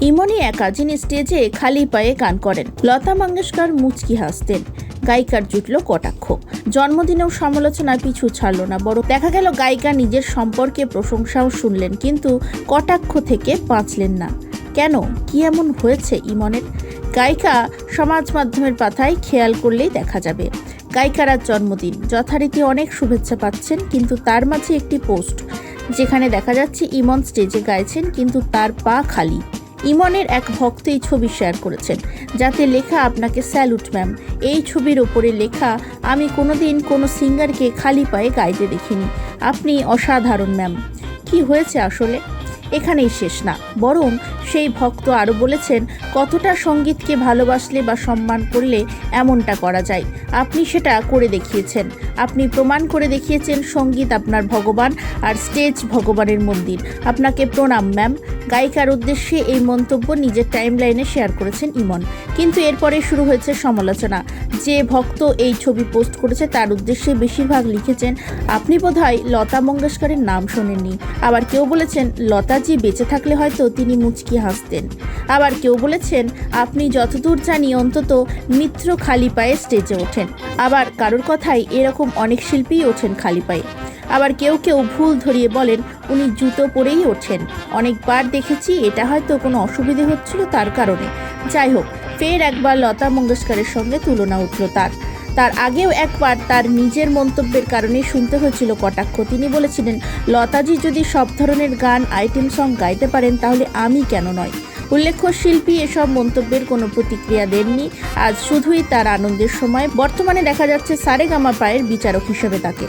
ইমনই একা যিনি স্টেজে খালি পায়ে গান করেন, লতা মঙ্গেশকর মুচকি হাসতেন। গায়িকার জুটল কটাক্ষ। জন্মদিনেও সমালোচনায় পিছু ছাড়ল না বড় দেখা গেল গায়িকা নিজের সম্পর্কে প্রশংসাও শুনলেন, কিন্তু কটাক্ষ থেকে বাঁচলেন না। কেন? কি এমন হয়েছে ইমনের? গায়িকা সমাজ মাধ্যমের পাতায় খেয়াল করলেই দেখা যাবে। গায়িকার আজ জন্মদিন। যথারীতি অনেক শুভেচ্ছা পাচ্ছেন, কিন্তু তার মাঝে একটি পোস্ট, যেখানে দেখা যাচ্ছে ইমন স্টেজে গাইছেন, কিন্তু তার পা খালি। ইমনের এক ভক্ত এই ছবি শেয়ার করেছেন, যাতে লেখা আপনাকে স্যালুট, ম্যাম। এই ছবির ওপরে লেখা, আমি কোনোদিন কোনো সিঙ্গারকে খালি পায়ে গাইতে দেখিনি। আপনি অসাধারণ, ম্যাম। কি হয়েছে আসলে? এখানেই শেষ না। বরং সেই ভক্ত আরও বলেছেন, কতটা সঙ্গীতকে ভালোবাসলে বা সম্মান করলে এমনটা করা যায়। আপনি সেটা করে দেখিয়েছেন। আপনি প্রমাণ করে দেখিয়েছেন সংগীত আপনার ভগবান আর স্টেজ ভগবানের মন্দির। আপনাকে প্রণাম, ম্যাম। গায়িকার উদ্দেশ্যে এই মন্তব্য নিজের টাইমলাইনে শেয়ার করেছেন ইমন। কিন্তু এরপরে শুরু হয়েছে সমালোচনা। যে ভক্ত এই ছবি পোস্ট করেছে তার উদ্দেশ্যে বেশিরভাগ লিখেছেন, আপনি বোধহয় লতা মঙ্গেশকরের নাম শোনেননি। আবার কেউ বলেছেন, লতাজি বেঁচে থাকলে হয়তো তিনি মুচকি হাসতেন। আবার কেউ বলেছেন, আপনি যতদূর জানি অন্তত মিত্র খালি পায়ে স্টেজে ওঠেন। আবার কারোর কথাই এরকম অনেক শিল্পীই ওঠেন খালি পায়ে। আবার কেউ কেউ ভুল ধরিয়ে বলেন, উনি জুতো পরেই ওঠেন। অনেকবার দেখেছি, এটা হয়তো কোনো অসুবিধে হচ্ছিল তার কারণে। যাই হোক, ফের একবার লতা মঙ্গেশকরের সঙ্গে তুলনা উঠল তার। তার আগেও একবার তার নিজের মন্তব্যের কারণে শুনতে হয়েছিল কটাক্ষ। তিনি বলেছিলেন, লতাজি যদি সব ধরনের গান, আইটেম সং গাইতে পারেন, তাহলে আমি কেন নয়? উল্লেখ্য, শিল্পী এসব মন্তব্যের কোনো প্রতিক্রিয়া দেননি। আজ শুধুই তার আনন্দের সময়। বর্তমানে দেখা যাচ্ছে সারেগামা পায়ের বিচারক হিসেবে তাকে।